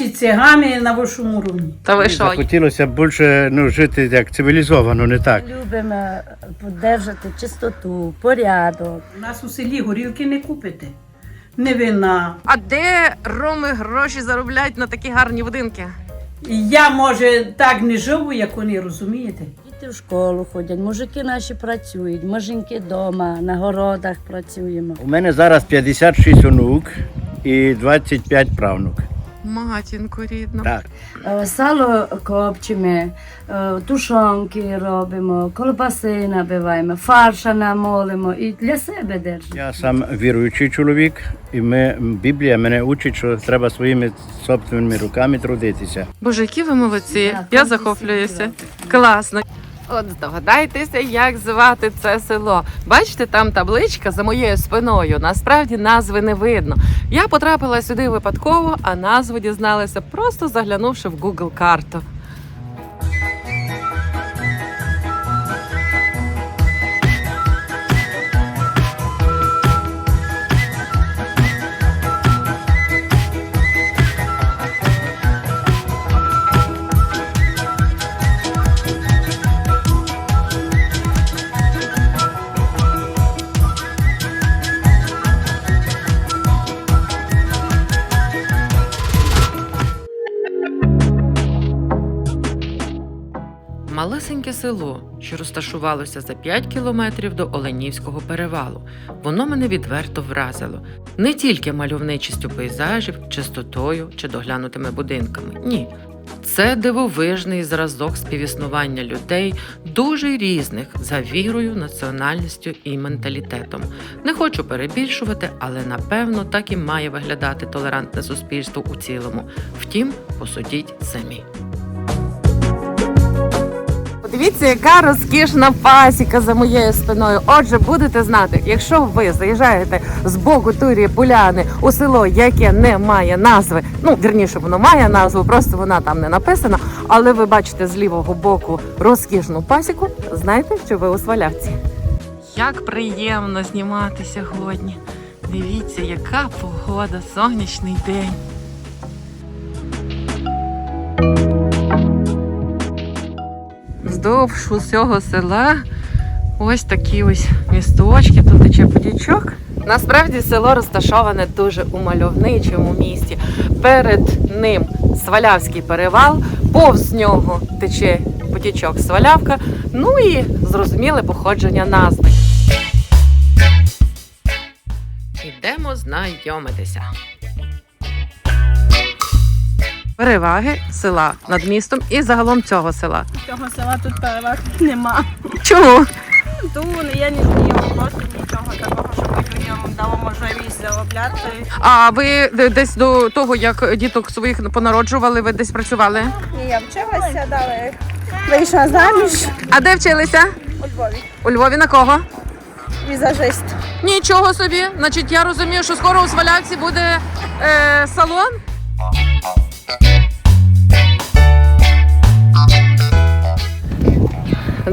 наші цигани на вашому рівні. Та ви що? Захотілося б більше ну, жити як цивілізовано, не так. Любимо підтримати чистоту, порядок. У нас у селі горілки не купите. Не вина. А де роми гроші заробляють на такі гарні будинки? Я, може, так не живу, як вони, розумієте? Діти в школу ходять, мужики наші працюють, ми жінки вдома, на городах працюємо. У мене зараз 56 онук і 25 правнук. Матінко рідна. Так. Е, Сало копчимо, е, тушонки робимо, колбаси набиваємо, фарша намолимо і для себе держимо. Я сам віруючий чоловік, і ми, Біблія мене учить, що треба своїми собственними руками трудитися. Боже, які ви молодці. Я захоплююся. Класно. От здогадайтеся, як звати це село. Бачите, там табличка за моєю спиною. Насправді назви не видно. Я потрапила сюди випадково, а назву дізналася просто заглянувши в Google карту. Малесеньке село, що розташувалося за 5 кілометрів до Оленівського перевалу. Воно мене відверто вразило не тільки мальовничістю пейзажів, чистотою чи доглянутими будинками. Ні. Це дивовижний зразок співіснування людей, дуже різних за вірою, національністю і менталітетом. Не хочу перебільшувати, але напевно так і має виглядати толерантне суспільство у цілому. Втім, посудіть самі. Подивіться, яка розкішна пасіка за моєю спиною. Отже, будете знати, якщо ви заїжджаєте з боку Турії Поляни у село, яке не має назви, ну вірніше, воно має назву, просто вона там не написана. Але ви бачите з лівого боку розкішну пасіку, знайте, що ви у свалявці. Як приємно знімати сьогодні. Дивіться, яка погода, сонячний день. Вздовж усього села ось такі ось місточки, тут тече потічок. Насправді село розташоване дуже у мальовничому місті. Перед ним Свалявський перевал, повз нього тече потічок Свалявка. Ну і зрозуміле походження назви. Ідемо знайомитися. Переваги села над містом і загалом цього села. Цього села тут переваг нема. Чому? Тому я не знайома просто нічого такого, щоб людям дало можливість заробляти. А ви десь до того, як діток своїх понароджували, ви десь працювали? І я вчилася, далі вийшла заміж А де вчилися? у Львові. У Львові на кого? Візажист. Нічого собі. Значить, я розумію, що скоро у Свалявці буде е, салон.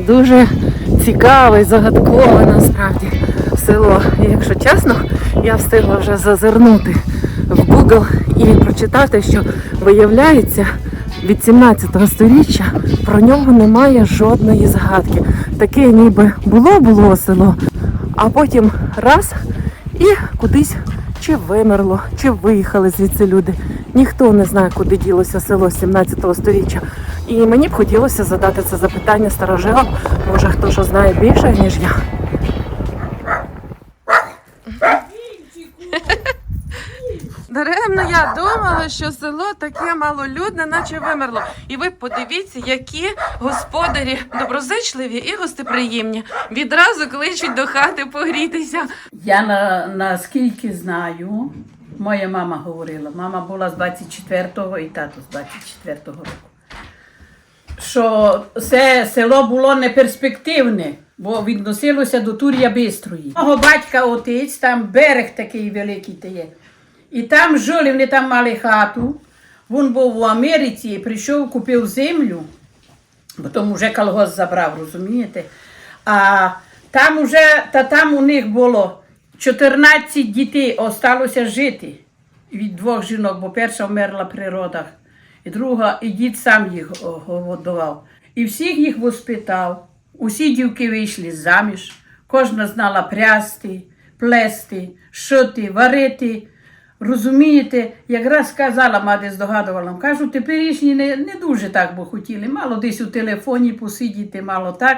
Дуже цікаве і загадкове насправді село. І якщо чесно, я встигла вже зазирнути в Google і прочитати, що виявляється, від 17 століття про нього немає жодної згадки. Таке ніби було було село, а потім раз і кудись чи вимерло, чи виїхали звідси люди. Ніхто не знає, куди ділося село 17 століття. І мені б хотілося задати це запитання старожилам. Може, хто що знає більше, ніж я. Даремно я думала, що село таке малолюдне, наче вимерло. І ви подивіться, які господарі доброзичливі і гостеприємні. Відразу кличуть до хати погрітися. Я на, наскільки знаю, моя мама говорила, мама була з 24-го і тато з 24-го року. Що це село було неперспективне, бо відносилося до Тур'я Бистрої. Мого батька отець, там берег такий великий те є. І там жили, вони там мали хату. Він був у Америці, прийшов, купив землю, бо тому вже колгосп забрав, розумієте? А там уже, та там у них було 14 дітей осталося жити. від двох жінок, бо перша вмерла при родах, і друга, і дід сам їх годував. І всіх їх воспитав. Усі дівки вийшли заміж, кожна знала прясти, плести, шити, варити. Розумієте, якраз сказала, мати здогадувала, кажу, теперішні не, не дуже так би хотіли. Мало десь у телефоні посидіти, мало так.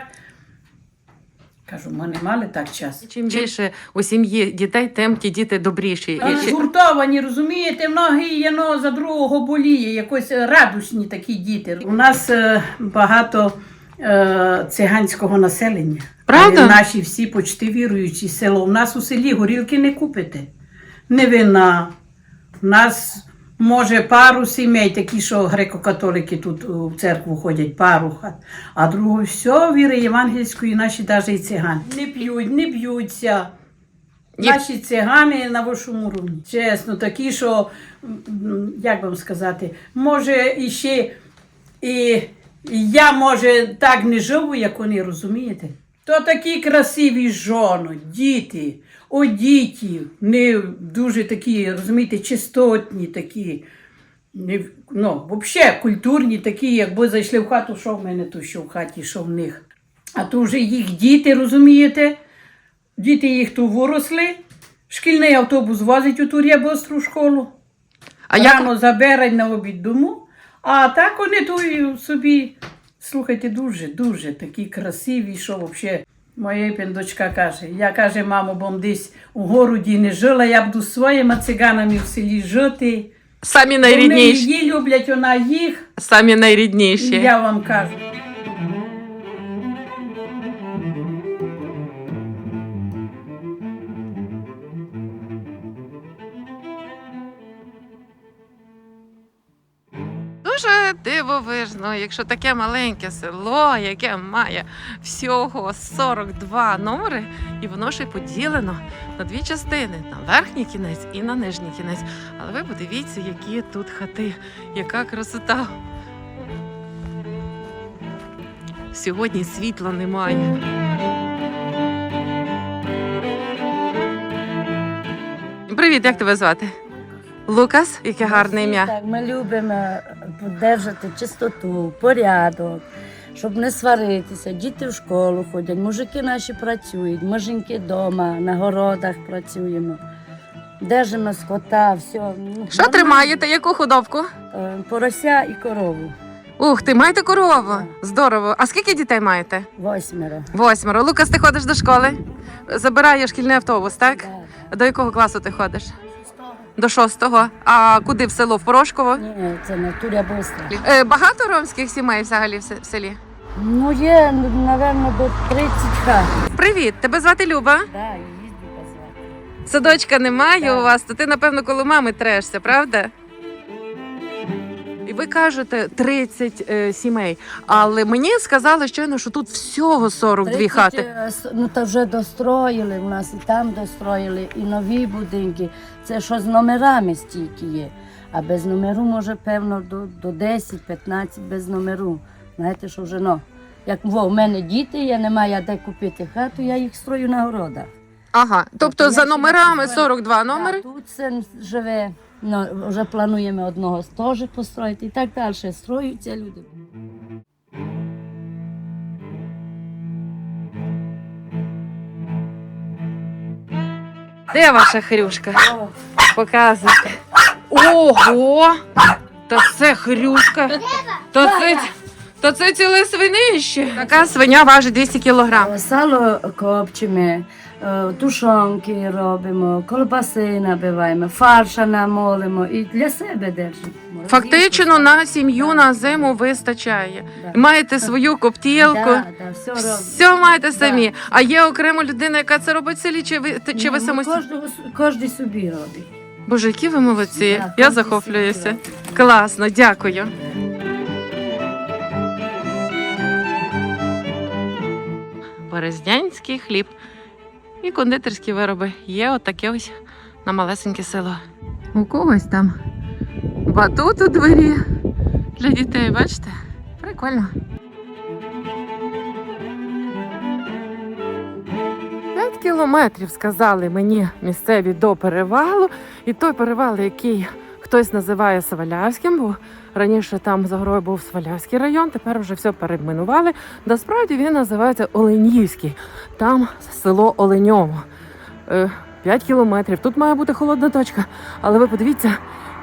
Кажу, ми не мали так часу. Чим більше у сім'ї дітей, тим ті діти добріші. А, чи- Згуртовані, розумієте, многі єно за другого боліє, якось радісні такі діти. У нас е, багато е, циганського населення. Правда? Але Наші всі почти віруючі село. У нас у селі горілки не купите. Не вина. У нас може пару сімей, такі, що греко-католики тут у церкву ходять, пару хат. А другу все віри євангельської, наші навіть і цигани. Не п'ють, не б'ються. Наші цигани на вашому рівні. Чесно, такі, що, як вам сказати, може іще і я, може, так не живу, як вони, розумієте? То такі красиві жони, діти, о діті, не дуже такі, розумієте, чистотні такі. Не, ну, взагалі культурні, такі, якби зайшли в хату, що в мене, то що в хаті, що в них. А то вже їх діти, розумієте? Діти їх тут виросли, шкільний автобус возить у ту рябостру школу, А як рано заберуть на обід дому, а так вони тут собі, слухайте, дуже, дуже такі красиві, що взагалі. Моя піндочка каже, я каже, мамо, бом десь у городі не жила, я буду своїми циганами в селі жити. самі Вони її люблять, вона їх, Самі найрідніші. я вам кажу. Дивовижно, якщо таке маленьке село, яке має всього 42 номери, і воно ще поділено на дві частини: на верхній кінець і на нижній кінець. Але ви подивіться, які тут хати, яка красота. Сьогодні світла немає. Привіт, як тебе звати? Лукас, яке гарне ім'я. Так, ми любимо підтримати чистоту, порядок, щоб не сваритися. Діти в школу ходять, мужики наші працюють, ми жінки вдома, на городах працюємо. Держимо скота, все. Ну, Що тримаєте? Яку худобку? Е, Порося і корову. Ух, ти маєте корову. Здорово. А скільки дітей маєте? Восьмеро. Восьмеро. Лукас, ти ходиш до школи? Забирає шкільний автобус, так? Так. До якого класу ти ходиш? До шостого. А куди в село? В Порошково? Ні, це не туря бистра. Е, багато ромських сімей взагалі в се- в селі? Ну, є, напевно, до 30 хат. Привіт, тебе звати Люба. Так, їздю звати. Садочка немає Так. у вас, то ти, напевно, коло мами трешся, правда? І ви кажете 30 е, сімей. Але мені сказали щойно, що тут всього 42 30, хати. е, Ну, та вже достроїли, у нас і там достроїли, і нові будинки. Це що з номерами стільки є. А без номеру, може, певно, до, до 10-15 без номеру. Знаєте, що вже ну. Як во, в мене діти, я не маю де купити хату, я їх строю на городах. Ага, тобто я за ще номерами не 42 номери. А тут син живе, ну, вже плануємо одного теж построїти і так далі. Строються люди. Де ваша хрюшка? Показуйте. Ого! Та це хрюшка. То це, то це ціле свинище. Така свиня важить 200 кілограм. Сало копчимо, е, тушонки робимо, колбаси набиваємо, фарша намолимо і для себе держимо. Фактично на сім'ю на зиму вистачає. Да. Маєте свою коптілку. Да, да, все. Все маєте Да. самі. А є окрема людина, яка це робить в селі, чи ви чи ви Ну, самостійно? кожного, кожний собі робить. Боже, які ви молодці. Да, Я захоплююся. Класно, дякую. Березнянський хліб і кондитерські вироби. Є отаке ось на малесеньке село. У когось там батут у дворі для дітей, бачите? Прикольно. П'ять кілометрів сказали мені місцеві до перевалу, і той перевал, який хтось називає Свалявським, бо раніше там за горою був Свалявський район, тепер вже все перейменували. Насправді він називається Оленівський. Там село Оленьово. Е, 5 кілометрів. Тут має бути холодна точка. Але ви подивіться,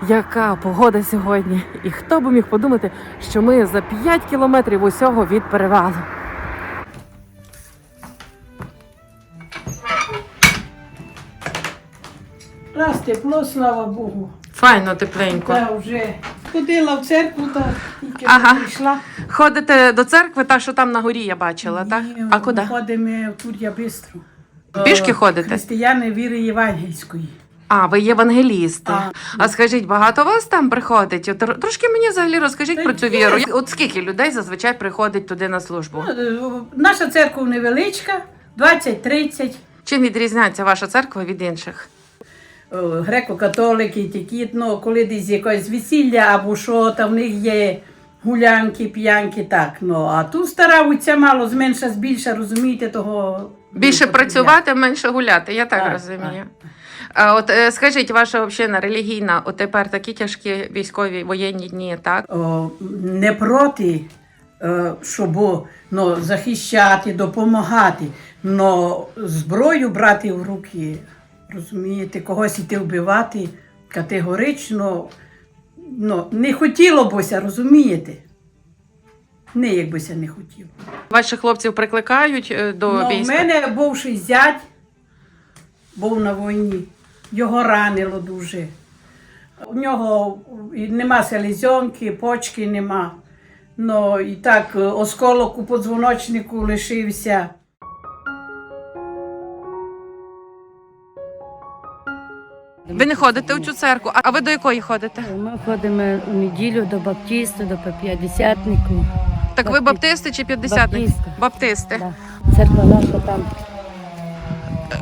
яка погода сьогодні. І хто би міг подумати, що ми за 5 кілометрів усього від перевалу. Раз тепло, слава Богу. Файно, тепленько. Та вже ходила в церкву, та тільки Ага. прийшла. Ходите до церкви, та що там на горі я бачила, так? Ні, А куди? Ходимо в Тур'я Бистру. Пішки ходите? Християни віри євангельської. А, ви євангелісти. А, А. скажіть, багато вас там приходить? От тр- Трошки мені взагалі розкажіть Та про цю є. віру. От скільки людей зазвичай приходить туди на службу? Ну, е, Наша церква невеличка, 20-30. Чим відрізняється ваша церква від інших? Е, Греко-католики, такі, ну, коли десь якесь весілля або що, там в них є гулянки, п'янки, так. Ну, а тут стараються мало, зменша, збільша, розумієте, того. Більше працювати, менше гуляти, я так, Так, розумію. А от е, скажіть, ваша община релігійна, от тепер такі тяжкі військові воєнні дні, так? О, не проти, е, щоб ну, захищати, допомагати, але зброю брати в руки, розумієте, когось іти вбивати категорично ну, не хотіло бося, розумієте? Не якбися не хотів. Ваших хлопців прикликають е, до Ну, війська? мене бувший зять був на війні. Його ранило дуже. У нього нема селезенки, почки нема. Ну і так е, осколок у подзвоночнику лишився. Ви не ходите у цю церкву, а ви до якої ходите? Ми ходимо у неділю до баптисту, до п'ятдесятнику. Так ви баптисти чи п'ятдесятники? Баптистка. Баптисти. Да. Церква наша там.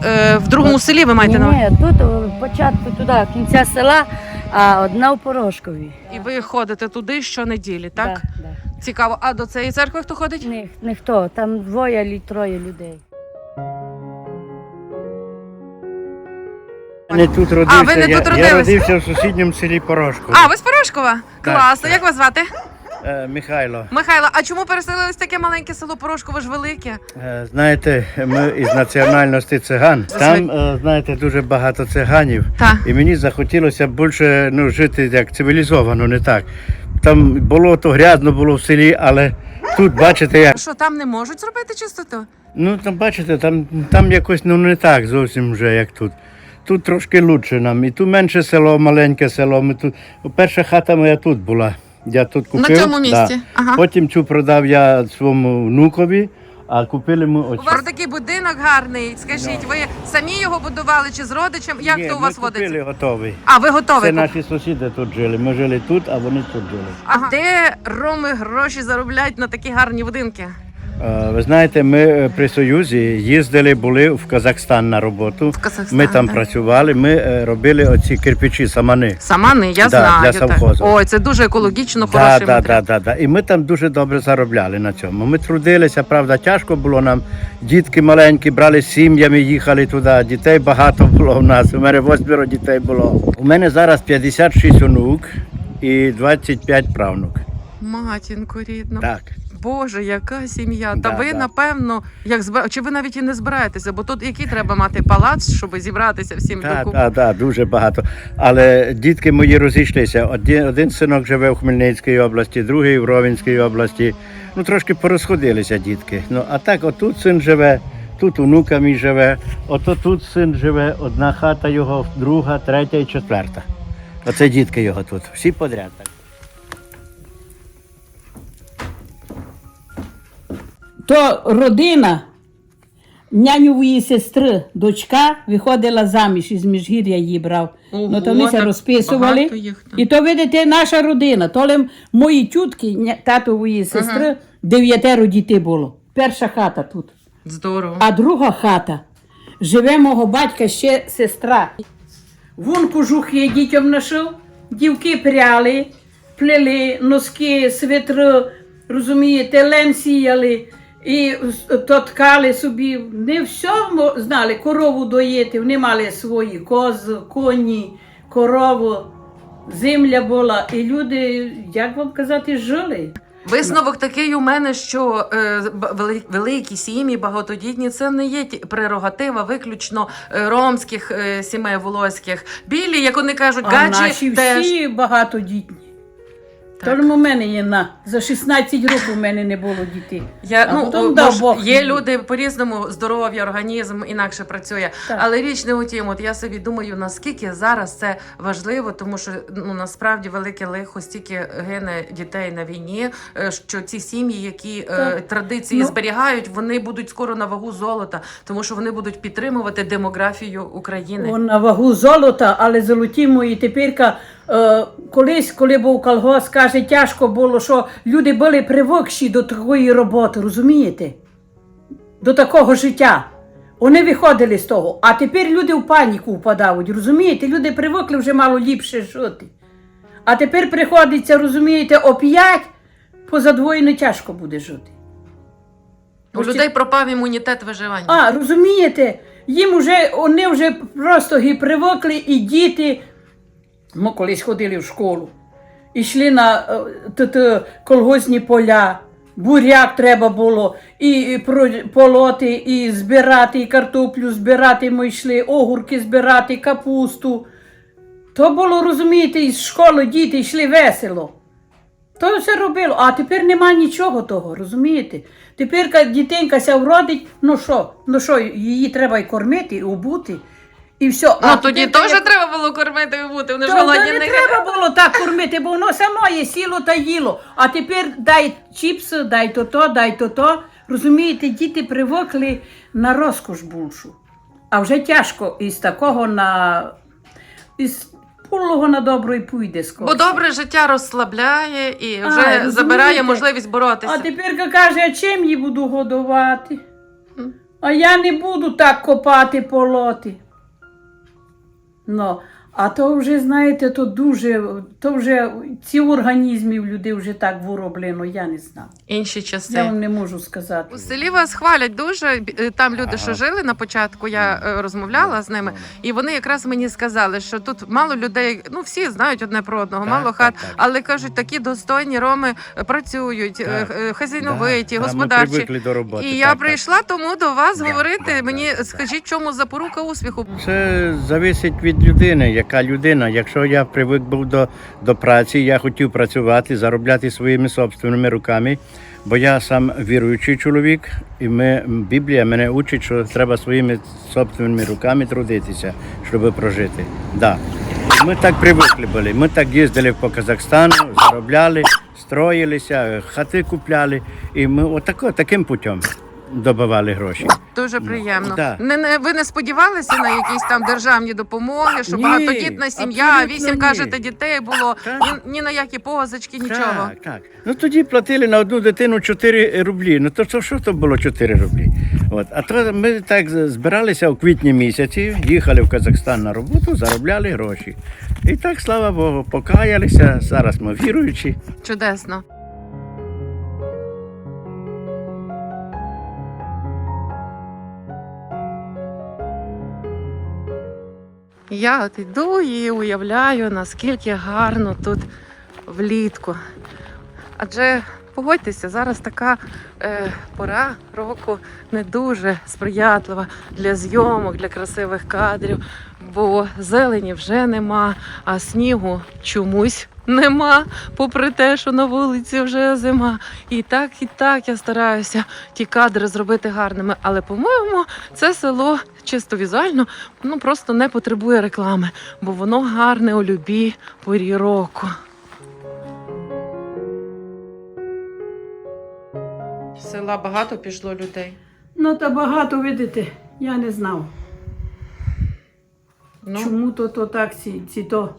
Е, в другому селі ви маєте ні, на увазі? ні, тут о, початку туди, кінця села, а одна в Порошкові. І ви ходите туди щонеділі, так? Да, да. Цікаво. А до цієї церкви хто ходить? Ні, ніхто, там двоє або троє людей. Я не тут родився. А, ви не я, тут я родились? родився в сусідньому селі Порошково. А, ви з Порошкова? Класно. так. Як вас звати? Е, Михайло. Михайло, а чому переселились в таке маленьке село Порошково ж велике? Е, Знаєте, ми із національності циган. Там, е, знаєте, дуже багато циганів. Так. І мені захотілося більше ну, жити як цивілізовано, не так. Там болото грязно було в селі, але тут, бачите, як. Що там не можуть зробити чистоту? Ну там бачите, там, там якось ну, не так зовсім вже, як тут. Тут трошки лучше нам. І тут менше село, маленьке село. Ми тут... Перша хата моя тут була. Я тут купив. цьому місці? Да. Ага. Потім цю продав я своєму внукові, а купили ми У оцю. вас такий будинок гарний. Скажіть, ви самі його будували чи з родичем? Як Ні, то у вас ми купили водиться? готовий. А, ви готові? Це наші сусіди тут жили. Ми жили тут, а вони тут жили. А де роми гроші заробляють на такі гарні будинки? Е, Ви знаєте, ми е, при Союзі їздили, були в Казахстан на роботу. В Казахстан, Ми там так. працювали, ми е, робили оці кирпичі, самани. Самани, я Да, знаю. для совхозу. Ой, це дуже екологічно Да, хороший да, матеріал. да, да, да. І ми там дуже добре заробляли на цьому. Ми трудилися, правда, тяжко було нам. Дітки маленькі брали сім'ями, їхали туди. Дітей багато було в нас. У мене восьмеро дітей було. У мене зараз 56 онук і 25 правнук. Матінко рідна. Так. Боже, яка сім'я. Да, Та ви, да. напевно, як збира... чи ви навіть і не збираєтеся, бо тут який треба мати палац, щоб зібратися всім Так, докупи? так, так, дуже багато. Але дітки мої розійшлися. Один, один синок живе в Хмельницькій області, другий в Ровенській області. Ну, трошки порозходилися дітки. Ну, а так, отут син живе, тут онука мій живе, ото тут син живе, одна хата його, друга, третя і четверта. Оце дітки його тут. Всі подряд. Так. То родина няньової сестри, дочка, виходила заміж із Міжгір'я її брав. Ого, ну, то ми так розписували. їх. І то, видите, наша родина. То ли мої тютки, татової сестри, дев'ятеро дітей було. Перша хата тут. Здорово. А друга хата. Живе мого батька ще сестра. Вон кожухи дітям нашив, дівки пряли, плели носки, свитри, розумієте, лен сіяли. І то ткали собі, не всьому знали, корову доїти, вони мали свої кози, коні, корову, земля була, і люди, як вам казати, жили. Висновок такий у мене, що е, великі сім'ї, багатодітні, це не є прерогатива виключно е, ромських е, сімей волоських. Білі, як вони кажуть, А гаджі наші теж. всі багатодітні. Так. Тому в мене є на. За 16 років у мене не було дітей. Я, А ну, потім мож- Бог є люди по-різному, здоров'я, організм інакше працює. Так. Але річ не у тім, от я собі думаю, наскільки зараз це важливо, тому що ну насправді велике лихо стільки гине дітей на війні, е, що ці сім'ї, які е, традиції Ну. зберігають, вони будуть скоро на вагу золота, тому що вони будуть підтримувати демографію України. О, на вагу золота, але золоті мої тепер, е, колись, коли був колгосп, каже, тяжко було, що люди були привикші до такої роботи, розумієте? До такого життя. Вони виходили з того. А тепер люди в паніку впадають, розумієте? Люди привикли вже мало ліпше жити. А тепер приходиться, розумієте, оп'ять позадвоєно тяжко буде жити. У людей пропав імунітет виживання. А, розумієте, їм вже, вони вже просто привикли, і діти, ми колись ходили в школу, йшли на е, т-т, колгосні поля, буряк треба було, і, полоти, і збирати, і картоплю збирати, ми йшли, огурки збирати, капусту. То було, розумієте, із школи діти йшли весело. То все робило, а тепер нема нічого того, розумієте? Тепер ка дітинка ся вродить, ну що, ну що, її треба і кормити, і обути, і все. Ну тоді тепер теж треба було кормити і бути. Вони ж голодні не не треба було так кормити, бо воно само є сіло та їло. А тепер дай чіпси, дай то то, дай то то. Розумієте, діти привикли на розкош більшу. А вже тяжко із такого на із пулого на добро і пуйде скоро. Бо добре життя розслабляє і А, вже розумієте? забирає можливість боротися. А тепер каже, а чим її буду годувати? А я не буду так копати полоти. Ну, а то вже, знаєте, то дуже, то вже ці організми в людей вже так вироблено, я не знаю. Інші часи. Я вам не можу сказати. У селі вас хвалять дуже. е, Там люди, Ага. що жили на початку, я е, розмовляла з ними, і вони якраз мені сказали, що тут мало людей, ну всі знають одне про одного, Так, мало так, хат, так. але кажуть, такі достойні роми е, працюють, Так. хазяйновиті, Да, господарчі. привикли до роботи. І так, я так. прийшла тому до вас Да, говорити. да, Мені да. скажіть, чому запорука успіху? Це залежить від людини, яка людина. Якщо я привик був до, до праці, я хотів працювати, заробляти своїми собственними руками, бо я сам віруючий чоловік, і ми, Біблія мене учить, що треба своїми собственними руками трудитися, щоб прожити. Да. Ми так привикли були. Ми так їздили по Казахстану, заробляли, строїлися, хати купляли. І ми отако, таким путем добивали гроші. Дуже приємно. да. Не, не ви не сподівалися на якісь там державні допомоги, що Ні, багатодітна сім'я, абсолютно вісім ні. кажете дітей було Так. ні, ні на які позички, нічого. Так, так. Ну тоді платили на одну дитину 4 рублі. Ну то, то що то було 4 рублі? От. А то ми так з- збиралися у квітні місяці, їхали в Казахстан на роботу, заробляли гроші. І так, слава Богу, покаялися. Зараз ми віруючі. Чудесно. Я от йду і уявляю, наскільки гарно тут влітку. Адже погодьтеся, зараз така е, пора року не дуже сприятлива для зйомок, для красивих кадрів, бо зелені вже нема, а снігу чомусь нема, попри те, що на вулиці вже зима. І так, і так я стараюся ті кадри зробити гарними. Але, по-моєму, це село чисто візуально ну просто не потребує реклами, бо воно гарне у любій порі року. Села багато пішло людей. Ну, та багато, видите, я не знав. Ну, Чому то, то так, ці, ці то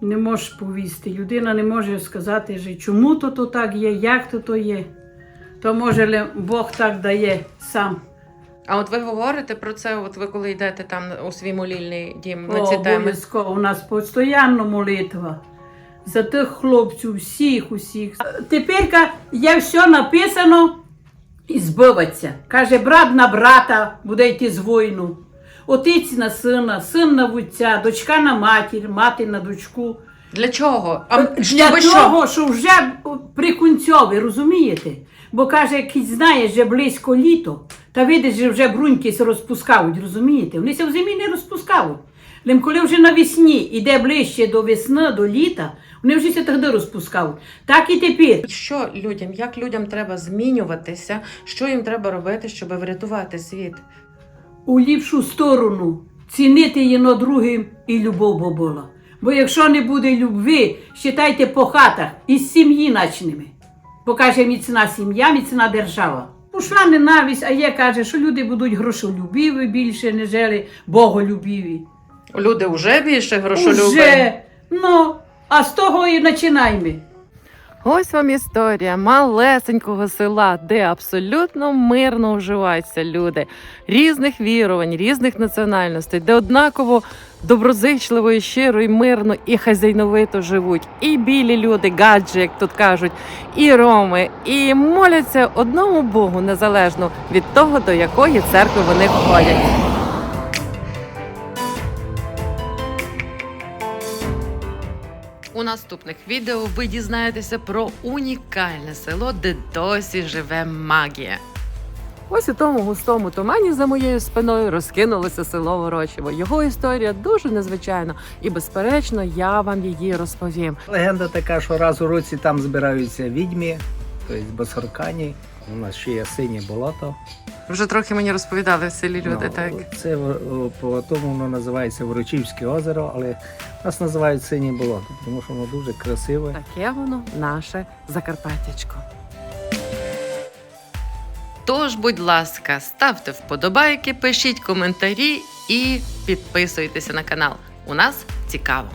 не можеш повісти. Людина не може сказати, що чому то, то так є, як то то є. То може ли Бог так дає сам. а от ви говорите про це, от ви коли йдете там у свій молільний дім на О, ці теми. обов'язково. У нас постійно молитва. За тих хлопців, всіх, усіх. Тепер є все написано і збиваться. Каже, брат на брата буде йти з війну. Отець на сина, син на вуця, дочка на матір, мати на дочку. Для чого? А Для щоб що? що вже прикунцьові, розумієте? Бо каже, який знає, що близько літо, та видиш, що вже брунькись розпускають, розумієте? Вони се в зимі не розпускають. Лим коли вже навесні іде ближче до весни, до літа, вони вже се тоді розпускають. Так і тепер. Що людям, як людям треба змінюватися, що їм треба робити, щоб врятувати світ? У ліпшу сторону цінити єно другим і любов бо була. Бо якщо не буде любви, считайте по хатах із сім'ї начними. Бо каже, міцна сім'я, міцна держава. Пішла ненависть, а є каже, що люди будуть грошолюбиві більше, ніж боголюбиві. Люди вже більше грошолюбі. Уже, ну, а з того і починаємо. Ось вам історія малесенького села, де абсолютно мирно вживаються люди різних вірувань, різних національностей, де однаково доброзичливо, і щиро, і мирно, і хазяйновито живуть. І білі люди, гаджі, як тут кажуть, і роми, і моляться одному Богу незалежно від того, до якої церкви вони входять. У наступних відео ви дізнаєтеся про унікальне село, де досі живе магія. Ось у тому густому тумані за моєю спиною розкинулося село Ворочево. Його історія дуже незвичайна, і безперечно, я вам її розповім. Легенда така, що раз у році там збираються відьмі, тобто басаркані. У нас ще є синє болото. Вже трохи мені розповідали в селі люди. Ну, так Це по тому воно називається Ворочівське озеро, але нас називають синє болото, тому що воно дуже красиве. таке воно наше Закарпаттячко. Тож, будь ласка, ставте вподобайки, пишіть коментарі і підписуйтеся на канал. У нас цікаво.